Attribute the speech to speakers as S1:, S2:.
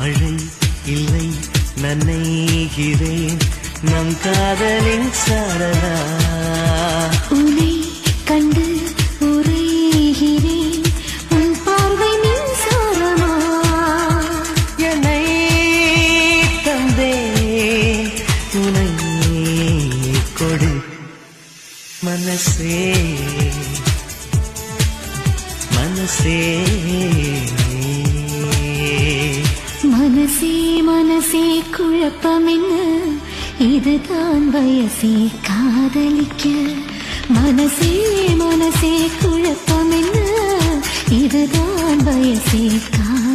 S1: மழை இல்லை நனைகிறேன். நம் காதலின் சரலா
S2: உனை கண்டு உரைகிறேன். உன் பார்வை மின்சாரமா
S1: என்னை தந்தே துணை கொடு மனசே. மனசே.
S2: மனசே மனசே குழப்பமென்ன இதுதான் வயசே காதலிக்க மனசே மனசே குழப்பமென்ன இதுதான் வயசே காதலிக்க